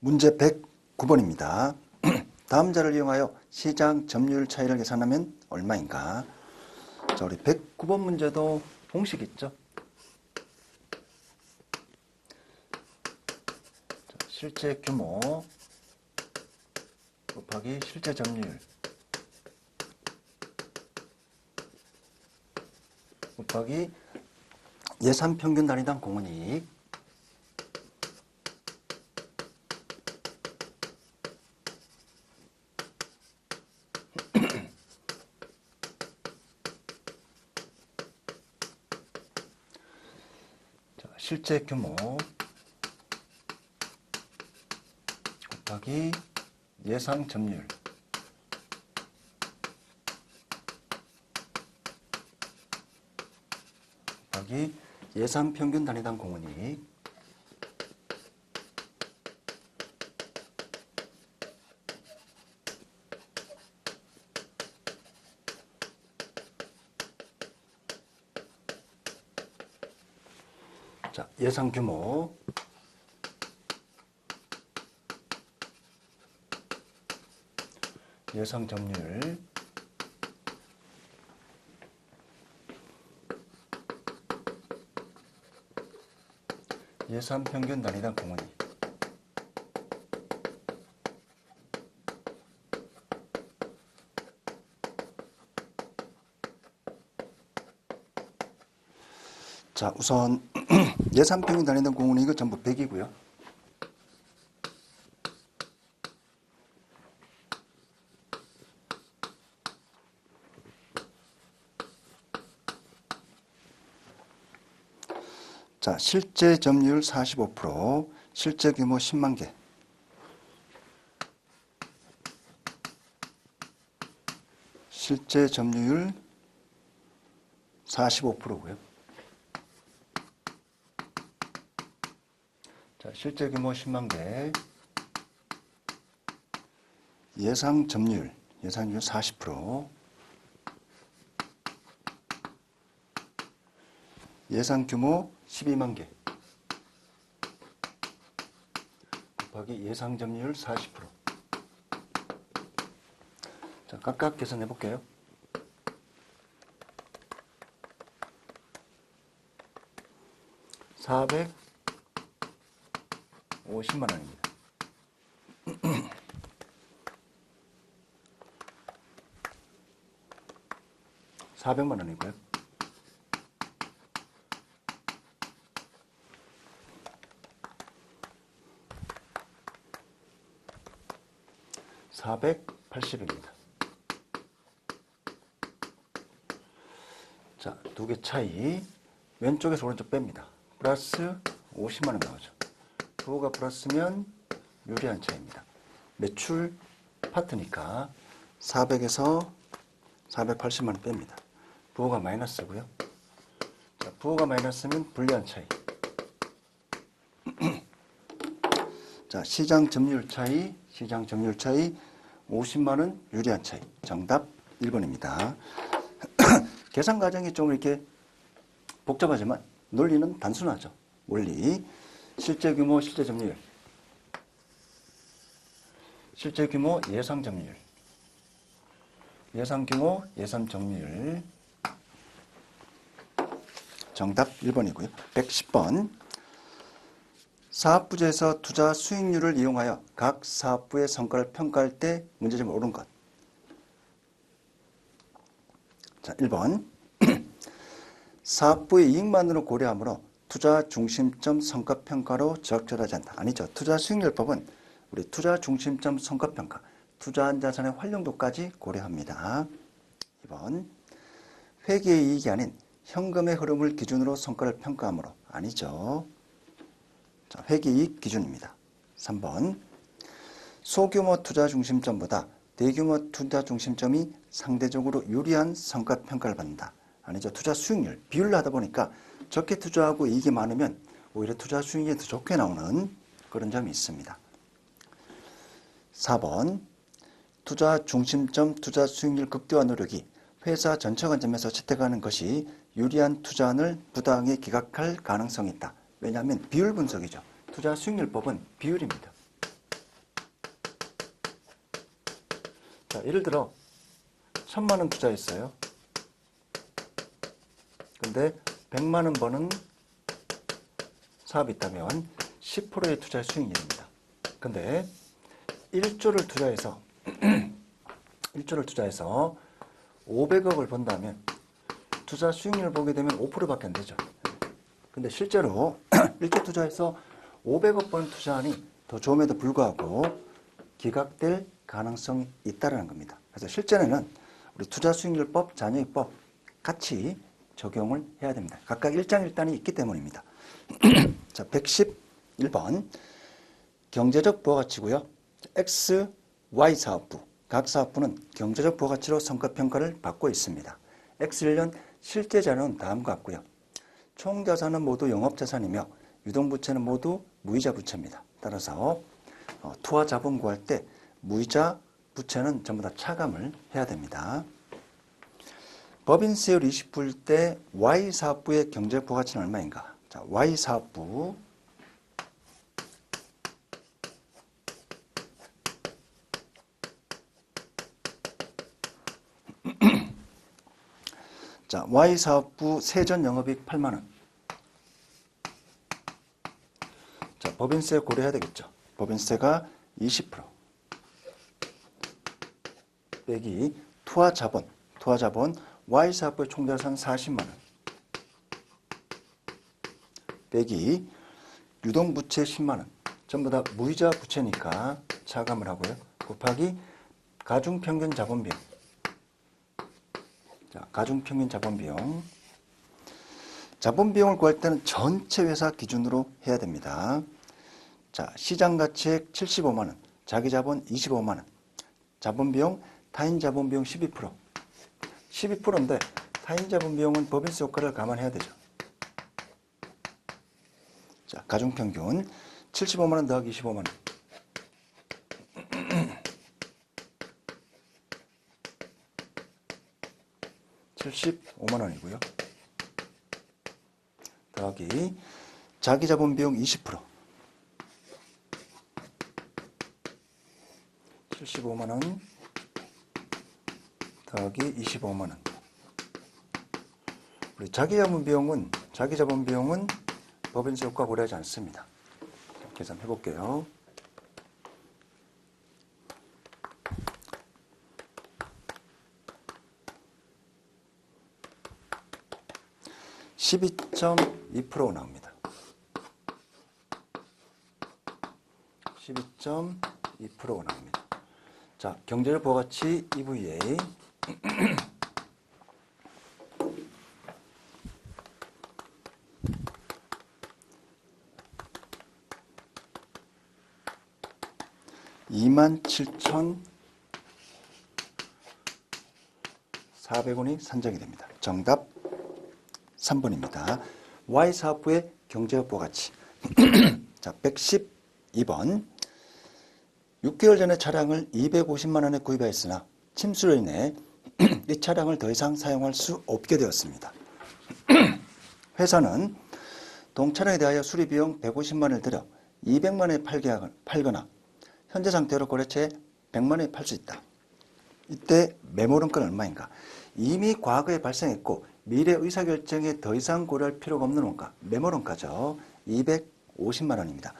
문제 109번입니다. 다음 자를 이용하여 시장 점유율 차이를 계산하면 얼마인가? 자, 우리 109번 문제도 공식 있죠? 자, 실제 규모 곱하기 실제 점유율 곱하기 예산 평균 단위당 공원이익 자, 실제 규모 곱하기 예상 점유율. 곱하기 예상 평균 단위당 공원이익 예상 규모. 예상 점유율. 예산 평균 단위당 공원이. 자 우선 예산 평균 단위당 공원이 이거 전부 100이고요 자, 실제 점유율 45%, 실제 규모 10만 개. 실제 점유율 45%고요. 실제 규모 10만 개. 예상 점유율, 예상률 40%. 예상 규모 12만 개 곱하기 예상 점유율 40%. 자, 각각 계산해 볼게요. (450만) 원입니다. (400만) 원이고요. 480입니다. 자, 두 개 차이. 왼쪽에서 오른쪽 뺍니다. 플러스 50만 원 나오죠. 부호가 플러스면 유리한 차이입니다. 매출 파트니까 400에서 480만 원 뺍니다. 부호가 마이너스고요. 자, 부호가 마이너스면 불리한 차이. 자, 시장 점유율 차이, 시장 점유율 차이 50만 원 유리한 차이. 정답 1번입니다. 계산 과정이 좀 이렇게 복잡하지만 논리는 단순하죠. 원리. 실제 규모, 실제 점유율. 실제 규모, 예상 점유율. 예상 규모, 예산 점유율. 정답 1번이고요. 110번. 사업부제에서 투자 수익률을 이용하여 각 사업부의 성과를 평가할 때 문제점을 옳은 것. 자, 1번. 사업부의 이익만으로 고려하므로 투자 중심점 성과평가로 적절하지 않다. 아니죠. 투자 수익률법은 우리 투자 중심점 성과평가, 투자한 자산의 활용도까지 고려합니다. 2번. 회계의 이익이 아닌 현금의 흐름을 기준으로 성과를 평가하므로 아니죠. 자, 회계이익 기준입니다. 3번 소규모 투자 중심점보다 대규모 투자 중심점이 상대적으로 유리한 성과 평가를 받는다. 아니죠. 투자 수익률 비율로 하다 보니까 적게 투자하고 이익이 많으면 오히려 투자 수익이 더 좋게 나오는 그런 점이 있습니다. 4번 투자 중심점 투자 수익률 극대화 노력이 회사 전체 관점에서 채택하는 것이 유리한 투자안을 부당히 기각할 가능성이 있다. 왜냐하면 비율 분석이죠. 투자 수익률법은 비율입니다. 자, 예를 들어 천만 원 투자했어요. 근데 100만 원 버는 사업이 있다면 10%의 투자 수익률입니다. 근데 1조를 투자해서 1조를 투자해서 500억을 번다면 투자 수익률을 보게 되면 5%밖에 안 되죠. 근데 실제로 1조 투자해서 500억 번 투자하니 더 좋음에도 불구하고 기각될 가능성이 있다는 겁니다. 그래서 실전에는 우리 투자 수익률법, 잔여익법 같이 적용을 해야 됩니다. 각각 일장일단이 있기 때문입니다. 자, 111번 경제적 부가가치고요. X, Y 사업부 각 사업부는 경제적 부가가치로 성과평가를 받고 있습니다. X1년 실제 자료는 다음과 같고요. 총 자산은 모두 영업자산이며 유동부채는 모두 무이자 부채입니다. 따라서 어, 투하 자본 구할 때 무이자 부채는 전부 다 차감을 해야 됩니다. 법인세율 20부일 때 Y 사업부의 경제 부 가치는 얼마인가? 자, Y 사업부 자, Y 사업부 세전 영업이익 8만 원. 자, 법인세 고려해야 되겠죠. 법인세가 20% 빼기 투하 자본, 투하 자본 Y 사업부의 총자산 40만 원 빼기 유동 부채 10만 원 전부 다 무이자 부채니까 차감을 하고요. 곱하기 가중 평균 자본 비용. 자, 가중 평균 자본 비용. 자본 비용을 구할 때는 전체 회사 기준으로 해야 됩니다. 자, 시장 가치액 75만 원, 자기 자본 25만 원. 자본 비용 타인 자본 비용 12%. 12%인데 타인 자본 비용은 법인세 효과를 감안해야 되죠. 자, 가중 평균 75만 원 더하기 25만 원. (75만) 원이고요. 더하기 자기 자본 비용 20% 75만 원 더하기 25만 원. 우리 자기 자본 비용은 자기 자본 비용은 법인세 효과 고려하지 않습니다. 계산해 볼게요. (12.2%) 나옵니다. 12.2%가 나옵니다. 자, 경제적 부가가치 EVA (2만 7천 400원이 산정이 됩니다. 정답 3번입니다. Y 사업부의 경제적 부가가치 자, 112번 6개월 전에 차량을 250만 원에 구입하였으나 침수로 인해 이 차량을 더 이상 사용할 수 없게 되었습니다. 회사는 동차량에 대하여 수리비용 150만 원을 들여 200만 원에 팔거나 현재 상태로 거래처에 100만 원에 팔 수 있다. 이때 메모론가는 얼마인가? 이미 과거에 발생했고 미래 의사결정에 더 이상 고려할 필요가 없는 원가 메모론가죠. 250만 원입니다.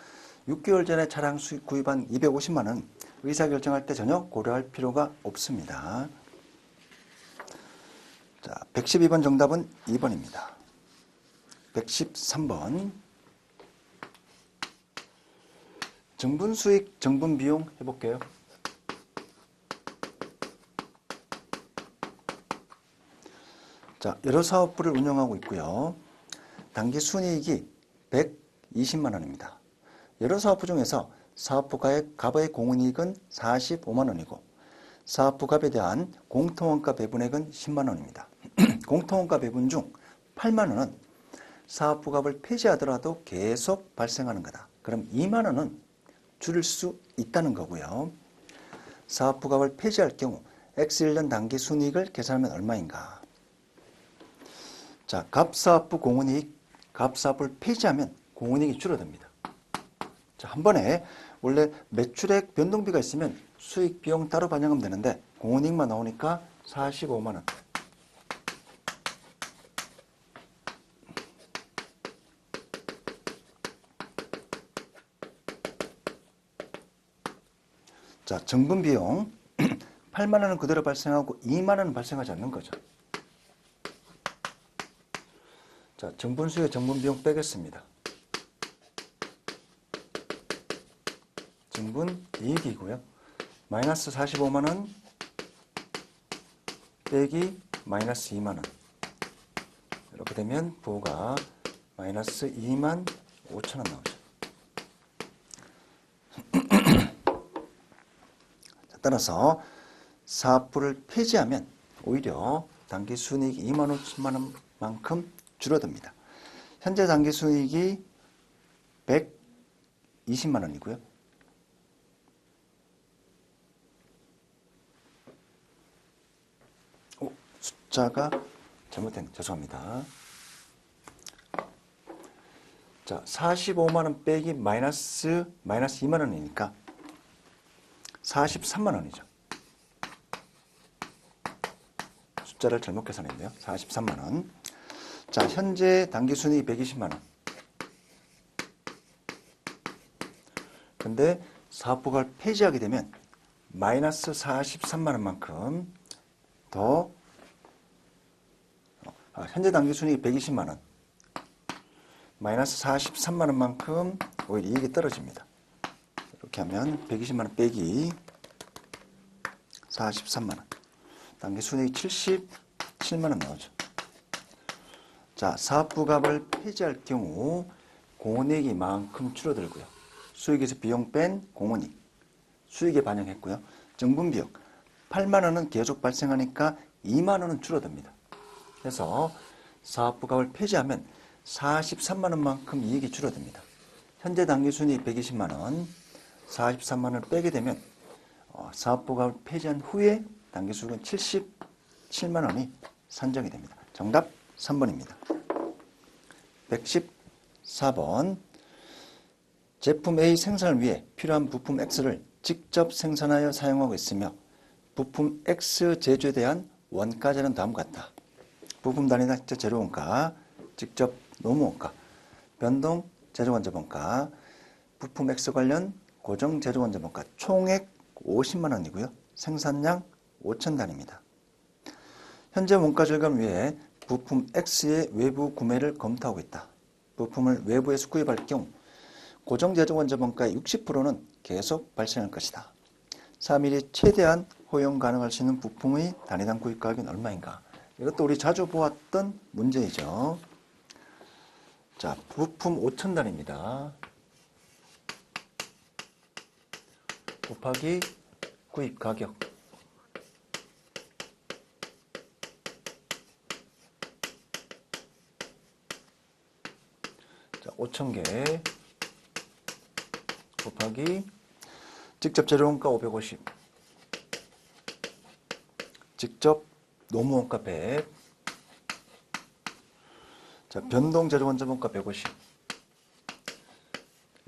6개월 전에 차량 수입 구입한 250만 원 의사결정할 때 전혀 고려할 필요가 없습니다. 자, 112번 정답은 2번입니다. 113번 정분 수익, 정분 비용 해볼게요. 자, 여러 사업부를 운영하고 있고요. 단기 순이익이 120만 원입니다. 여러 사업부 중에서 사업부가의 갑의 공은이익은 45만 원이고 사업부갑에 대한 공통원가 배분액은 10만 원입니다. 공통원가 배분 중 8만 원은 사업부갑을 폐지하더라도 계속 발생하는 거다. 그럼 2만 원은 줄일 수 있다는 거고요. 사업부갑을 폐지할 경우 X1년 단기 순이익을 계산하면 얼마인가? 자, 갑사업부 공은이익, 갑사업을 폐지하면 공은이익이 줄어듭니다. 자, 한 번에 원래 매출액 변동비가 있으면 수익 비용 따로 반영하면 되는데 공원익만 나오니까 45만 원. 자, 정분 비용 8만 원은 그대로 발생하고 2만 원은 발생하지 않는 거죠. 자, 정분 수의 정분 비용 빼겠습니다. 정분 이익이고요. 마이너스 45만 원 빼기 마이너스 2만 원. 이렇게 되면 부가 마이너스 2만 5천 원 나오죠. 자, 따라서 사업부를 폐지하면 오히려 단기 순이익 2만 5천만 원만큼 줄어듭니다. 현재 단기 순이익이 120만 원이고요. 오, 숫자가 잘못된 죄송합니다. 자, 45만 원 빼기 마이너스 마이너스 2만 원이니까 43만 원이죠. 숫자를 잘못 계산했네요. 43만 원. 자, 현재 단기 순이익 120만 원. 근데 사업부가를 폐지하게 되면 마이너스 43만 원만큼 더 아, 현재 단기 순이익 120만 원. 마이너스 43만 원만큼 오히려 이익이 떨어집니다. 이렇게 하면 120만 원 빼기 43만 원. 단기 순이익 77만 원 나오죠. 자, 사업부갑을 폐지할 경우 공원이익이 만큼 줄어들고요. 수익에서 비용 뺀 공원이익, 수익에 반영했고요. 정분 비용 8만 원은 계속 발생하니까 2만 원은 줄어듭니다. 그래서 사업부갑을 폐지하면 43만 원만큼 이익이 줄어듭니다. 현재 단기 순이익 120만 원, 43만 원을 빼게 되면 어, 사업부갑을 폐지한 후에 단기 수익은 77만 원이 산정이 됩니다. 정답 3번입니다. 114번 제품 A 생산을 위해 필요한 부품 X를 직접 생산하여 사용하고 있으며 부품 X 제조에 대한 원가제는 다음과 같다. 부품 단위나 재료원가, 직접 노무원가, 변동 재료원자본가, 부품 X 관련 고정 재료원자본가 총액 50만 원이고요. 생산량 5천 단위입니다. 현재 원가 절감을 위해 부품 X의 외부 구매를 검토하고 있다. 부품을 외부에서 구입할 경우 고정 제조 원자본가의 60%는 계속 발생할 것이다. 3일이 최대한 허용 가능할 수 있는 부품의 단위당 구입 가격은 얼마인가? 이것도 우리 자주 보았던 문제이죠. 자, 부품 5천 단위입니다. 곱하기 구입 가격. 자, 5,000개 곱하기 직접 재료원가 550 직접 노무원가 100 자, 변동 재료원자본가 150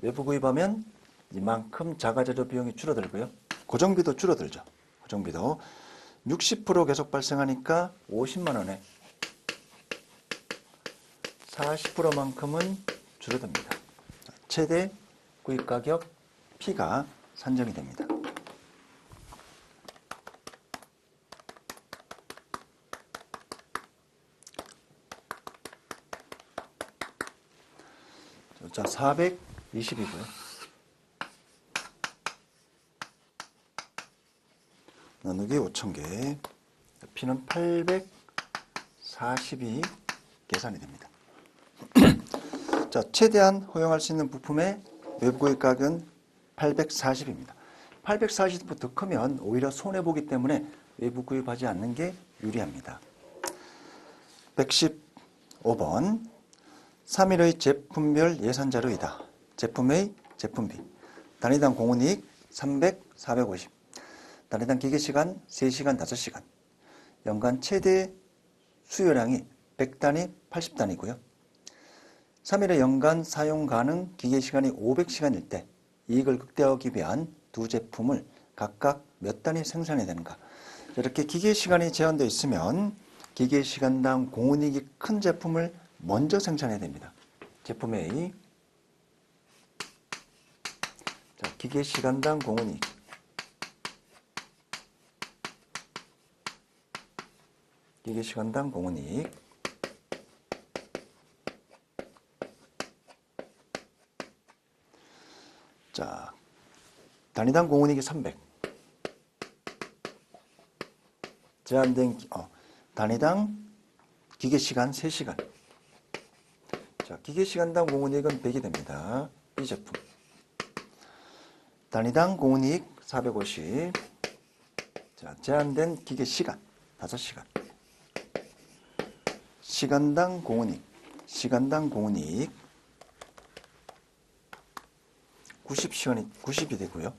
외부 구입하면 이만큼 자가재료 비용이 줄어들고요. 고정비도 줄어들죠. 고정비도 60% 계속 발생하니까 50만 원에 40%만큼은 줄어듭니다. 최대 구입 가격 P가 산정이 됩니다. 자, 420이고요. 나누기 5,000개. P는 842 계산이 됩니다. 자, 최대한 허용할 수 있는 부품의 외부구입 가격은 840입니다. 840보다 더 크면 오히려 손해보기 때문에 외부 구입하지 않는 게 유리합니다. 115번 3일의 제품별 예산 자료이다. 제품 A, 제품 B. 단위당 공원이익 300, 450. 단위당 기계시간 3시간, 5시간. 연간 최대 수요량이 100단위, 80단위고요. 3일의 연간 사용 가능 기계시간이 500시간일 때 이익을 극대화하기 위한 두 제품을 각각 몇 단위 생산이 되는가. 이렇게 기계 시간이 제한되어 있으면 기계 시간당 공원이익이 큰 제품을 먼저 생산해야 됩니다. 제품 A. 자, 기계 시간당 공원이익. 기계 시간당 공원이익. 자, 단위당 공원이익이 300. 제한된 기- 어, 단위당 기계 시간 3시간. 자, 기계 시간당 공원이익은 100이 됩니다. 이 제품. 단위당 공원이익 450. 자, 제한된 기계 시간 5시간. 시간당 공원이익. 시간당 공원이익 90시간이 90이 되고요.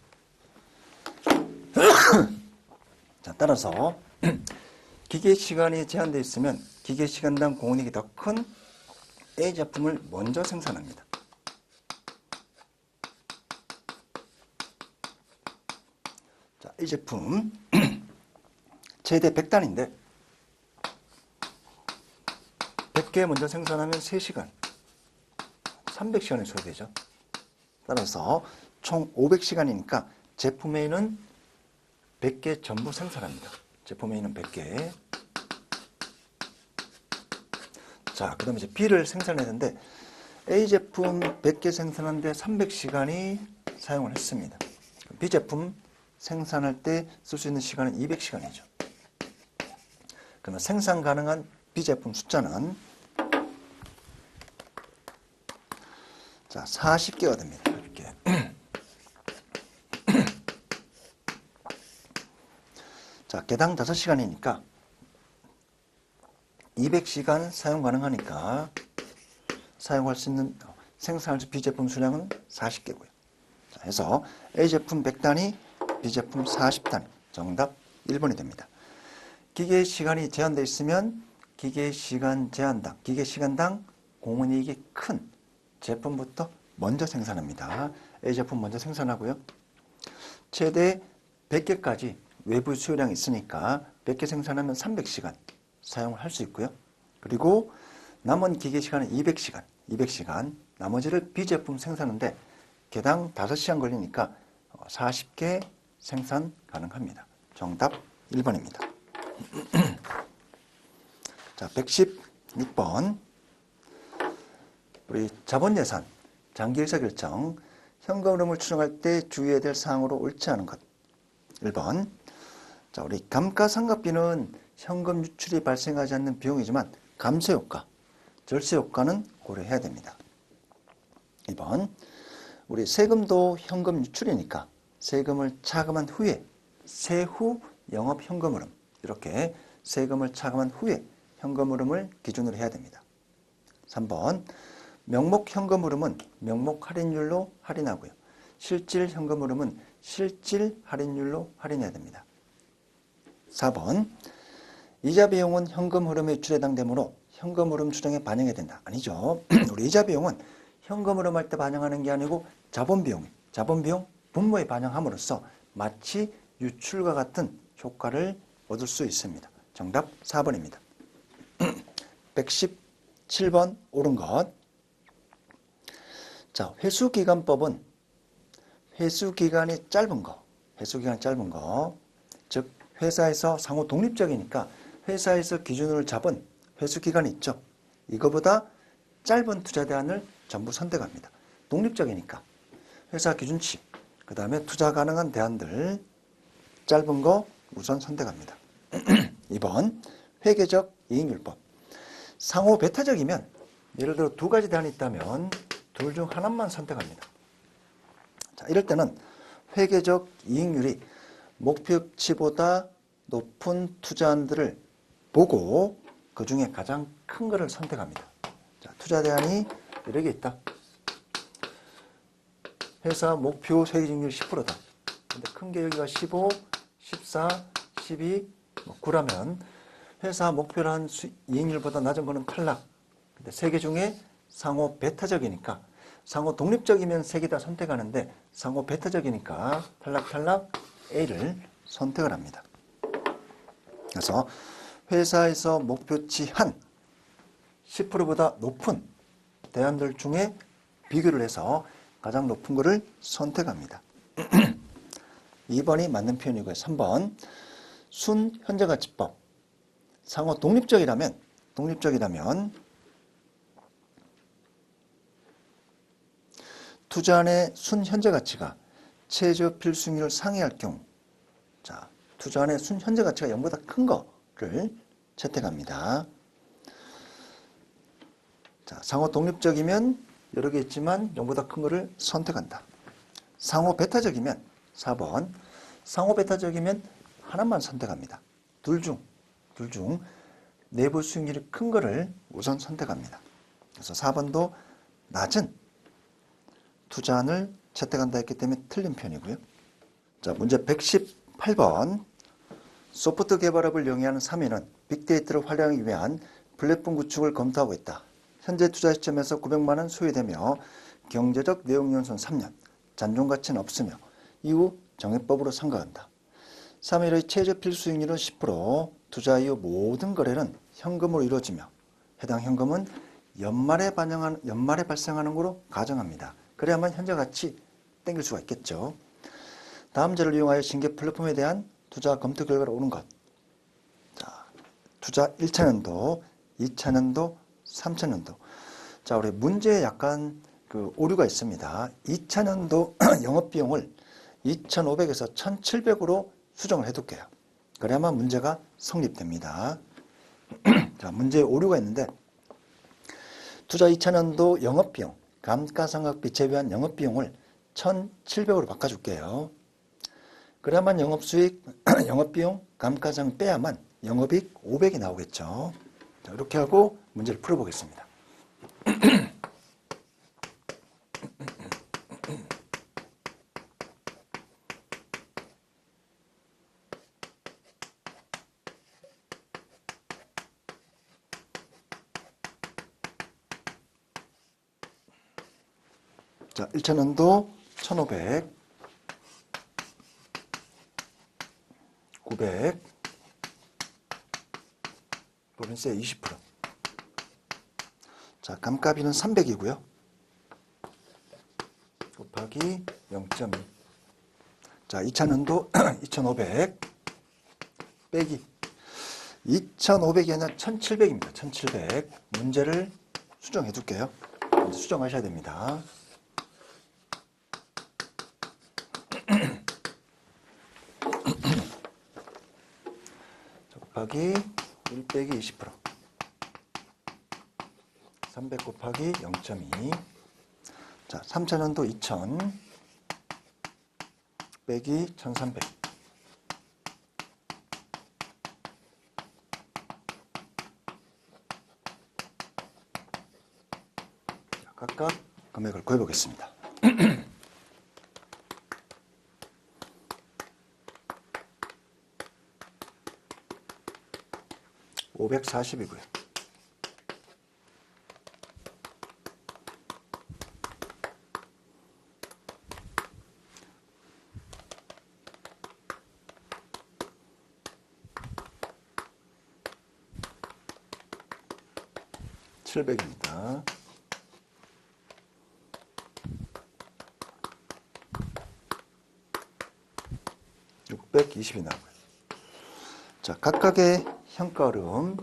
자, 따라서 기계 시간이 제한되어 있으면 기계 시간당 공원이익이 더 큰 A 제품을 먼저 생산합니다. 자, 이 제품 최대 100단인데 100개 먼저 생산하면 3시간 300시간이 소요되죠. 따라서 총 500시간이니까 제품 A는 100개 전부 생산합니다. 제품 A는 100개. 자, 그 다음에 이제 B를 생산해야 되는데 A 제품 100개 생산하는데 300시간이 사용을 했습니다. B 제품 생산할 때 쓸 수 있는 시간은 200시간이죠. 그러면 생산 가능한 B 제품 숫자는 자, 40개가 됩니다. 이렇게. 자, 개당 5시간이니까 200시간 사용 가능하니까 사용할 수 있는 어, 생산할 수 B 제품 수량은 40개고요. 자, 해서 A 제품 100단위, B 제품 40단위. 정답 1번이 됩니다. 기계 시간이 제한되어 있으면 기계 시간 제한당, 기계 시간당 공원이익이 큰 제품부터 먼저 생산합니다. A 제품 먼저 생산하고요. 최대 100개까지 외부 수요량이 있으니까 100개 생산하면 300시간 사용을 할 수 있고요. 그리고 남은 기계 시간은 200시간, 200시간 나머지를 B 제품 생산하는데 개당 5시간 걸리니까 40개 생산 가능합니다. 정답 1번입니다. 자, 116번. 우리 자본 예산, 장기 의사 결정, 현금 흐름을 추정할 때 주의해야 될 사항으로 옳지 않은 것. 1번. 자, 우리 감가상각비는 현금 유출이 발생하지 않는 비용이지만 감세 효과, 절세 효과는 고려해야 됩니다. 2번. 우리 세금도 현금 유출이니까 세금을 차감한 후에 세후 영업 현금 흐름 이렇게 세금을 차감한 후에 현금 흐름을 기준으로 해야 됩니다. 3번. 명목 현금 흐름은 명목 할인율로 할인하고요. 실질 현금 흐름은 실질 할인율로 할인해야 됩니다. 4번. 이자 비용은 현금 흐름의 유출에 해당되므로 현금 흐름 추정에 반영해야 된다. 아니죠. 우리 이자 비용은 현금 흐름 할 때 반영하는 게 아니고 자본 비용, 자본 비용 분모에 반영함으로써 마치 유출과 같은 효과를 얻을 수 있습니다. 정답 4번입니다. 117번 옳은 것. 자, 회수기간법은 회수기간이 짧은 거, 회수기간 짧은 거, 즉 회사에서 상호 독립적이니까 회사에서 기준으로 잡은 회수기간이 있죠. 이거보다 짧은 투자 대안을 전부 선택합니다. 독립적이니까 회사 기준치, 그 다음에 투자 가능한 대안들 짧은 거 우선 선택합니다. 2번 회계적 이익률법 상호 배타적이면 예를 들어 두 가지 대안이 있다면 둘 중 하나만 선택합니다. 자, 이럴 때는 회계적 이익률이 목표치보다 높은 투자안들을 보고 그 중에 가장 큰 거를 선택합니다. 자, 투자 대안이 개 있다. 회사 목표 세계직률 10%다. 근데 큰 게 여기가 15, 14, 12, 뭐 9라면 회사 목표란 수- 이익률보다 낮은 거는 탈락. 근데 세 개 중에 상호 배타적이니까 상호 독립적이면 세개다 선택하는데 상호 배타적이니까 탈락 탈락 A를 선택을 합니다. 그래서 회사에서 목표치 한 10%보다 높은 대안들 중에 비교를 해서 가장 높은 것을 선택합니다. 2번이 맞는 표현이고요. 3번 순 현재가치법 상호 독립적이라면 독립적이라면 투자안의 순 현재 가치가 최저 필수익률을 상회할 경우 자 투자안의 순 현재 가치가 0보다 큰 거를 채택합니다. 자, 상호 독립적이면 여러 개 있지만 0보다 큰 거를 선택한다. 상호 배타적이면 4번 상호 배타적이면 하나만 선택합니다. 둘 중, 둘 중 내부 수익률이 큰 거를 우선 선택합니다. 그래서 4번도 낮은 투자안을 채택한다 했기 때문에 틀린 편이고요. 자, 문제 118번. 소프트 개발업을 영위하는 3위는 빅데이터를 활용하기 위한 플랫폼 구축을 검토하고 있다. 현재 투자 시점에서 900만 원 소요되며 경제적 내용 연손 3년, 잔존 가치는 없으며 이후 정액법으로 상각한다. 3일의 최저 필수익률은 10%, 투자 이후 모든 거래는 현금으로 이루어지며 해당 현금은 연말에 반영한 연말에 발생하는 거로 가정합니다. 그래야만 현재 가치 땡길 수가 있겠죠. 다음 제를 이용하여 신규 플랫폼에 대한 투자 검토 결과를 오는 것. 자, 투자 1차년도, 2차년도, 3차년도. 자, 우리 문제에 약간 그 오류가 있습니다. 2차년도 영업비용을 2,500에서 1,700으로 수정을 해둘게요. 그래야만 문제가 성립됩니다. 자, 문제에 오류가 있는데 투자 2차년도 영업비용, 감가상각비 제외한 영업비용을 1,700으로 바꿔줄게요. 그래야만 영업수익, 영업비용, 감가상 빼야만 영업이익 500이 나오겠죠. 자, 이렇게 하고 문제를 풀어보겠습니다. 1차년도 1,500, 900, 보른세 20%. 자, 감가비는 300이고요. 곱하기 0.2. 자, 2차년도 2,500 빼기 2,500이 아니라 1,700입니다. 1,700. 문제를 수정해 둘게요. 수정하셔야 됩니다. 곱하기 1 빼기 20%. 300 곱하기 0.2. 자, 3차년도 2000 빼기 1300. 자, 각각 금액을 구해보겠습니다. 540이고요. 칠백입니다. 육백이십이 나오고요. 자, 각각의 현가름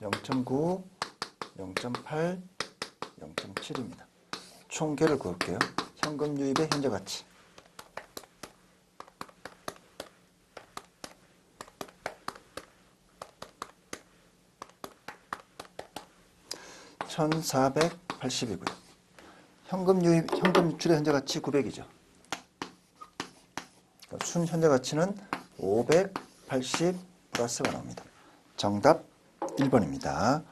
0.9, 0.8, 0.7입니다. 총계를 구할게요. 현금 유입의 현재 가치. (1480이고요) 현금 유입 현금 유출의 현재 가치 (900이죠) 순 현재 가치는 (580) 플러스가 나옵니다. 정답 1번입니다.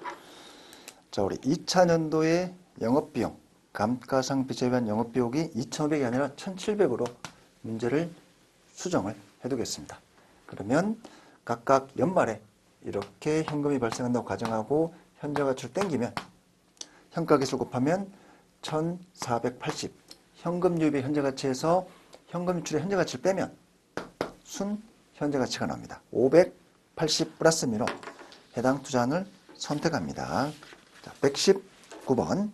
자, 우리 2차 년도의 영업비용, 감가상비 제외한 영업비용이 2,500이 아니라 1,700으로 문제를 수정을 해두겠습니다. 그러면 각각 연말에 이렇게 현금이 발생한다고 가정하고 가치를 땡기면 현가계수를 곱하면 1,480 현금 유입의 현재 가치에서 현금 유출의 현재 가치를 빼면 순 현재 가치가 나옵니다. 580 플러스 미로 해당 투자안을 선택합니다. 자, 119번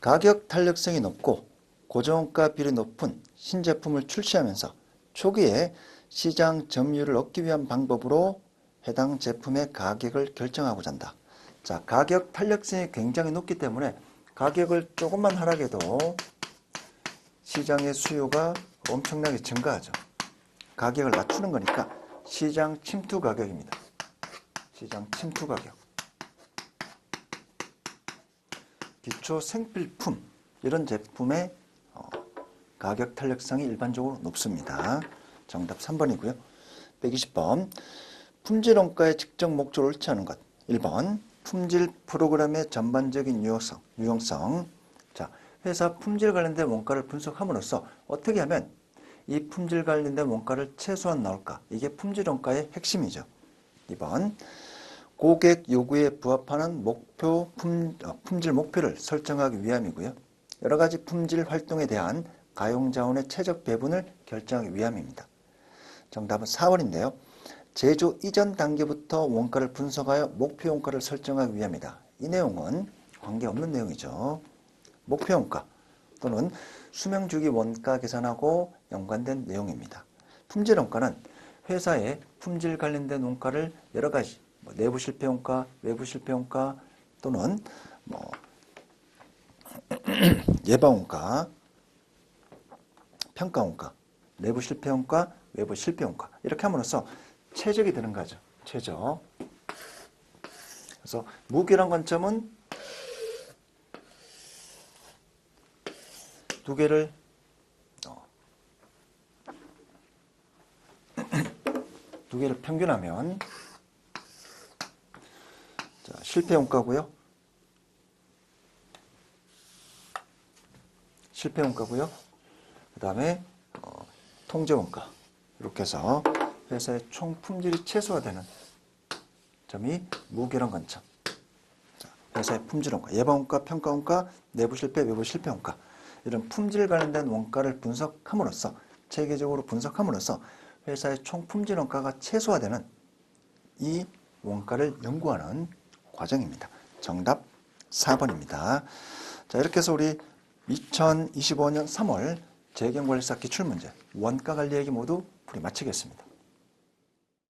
가격 탄력성이 높고 고정가 비율이 높은 신제품을 출시하면서 초기에 시장 점유율을 얻기 위한 방법으로 해당 제품의 가격을 결정하고자 한다. 자, 가격 탄력성이 굉장히 높기 때문에 가격을 조금만 하락해도 시장의 수요가 엄청나게 증가하죠. 가격을 낮추는 거니까 시장 침투 가격입니다. 시장 침투 가격. 기초 생필품 이런 제품의 어, 가격 탄력성이 일반적으로 높습니다. 정답 3번이고요. 120번 품질 원가의 측정 목적을 옳지 않은 것. 1번 품질 프로그램의 전반적인 유용성. 유용성. 자, 회사 품질 관련된 원가를 분석함으로써 어떻게 하면 이 품질 관련된 원가를 최소한 나올까? 이게 품질 원가의 핵심이죠. 2번 고객 요구에 부합하는 목표 품, 어, 품질 목표를 설정하기 위함이고요. 여러 가지 품질 활동에 대한 가용 자원의 최적 배분을 결정하기 위함입니다. 정답은 4번인데요. 제조 이전 단계부터 원가를 분석하여 목표 원가를 설정하기 위함이다. 이 내용은 관계없는 내용이죠. 목표 원가 또는 수명 주기 원가 계산하고 연관된 내용입니다. 품질 원가는 회사의 품질 관련된 원가를 여러 가지 뭐 내부 실패 원가, 외부 실패 원가 또는 뭐 예방 원가, 평가 원가, 내부 실패 원가, 외부 실패 원가 이렇게 함으로써 최적이 되는 거죠. 최적. 그래서 무기란 관점은 두 개를 두 개를 평균하면 자, 실패 원가고요. 실패 원가고요. 그 다음에 어, 통제 원가 이렇게 해서 회사의 총 품질이 최소화되는 점이 무결한 관점. 자, 회사의 품질 원가, 예방 원가, 평가 원가, 내부 실패, 외부 실패 원가 이런 품질 관련된 원가를 분석함으로써 체계적으로 분석함으로써 회사의 총 품질 원가가 최소화되는 이 원가를 연구하는 과정입니다. 정답 4번입니다. 자, 이렇게 해서 우리 2025년 3월 재경관리사 기출문제 원가 관리 얘기 모두 풀이 마치겠습니다.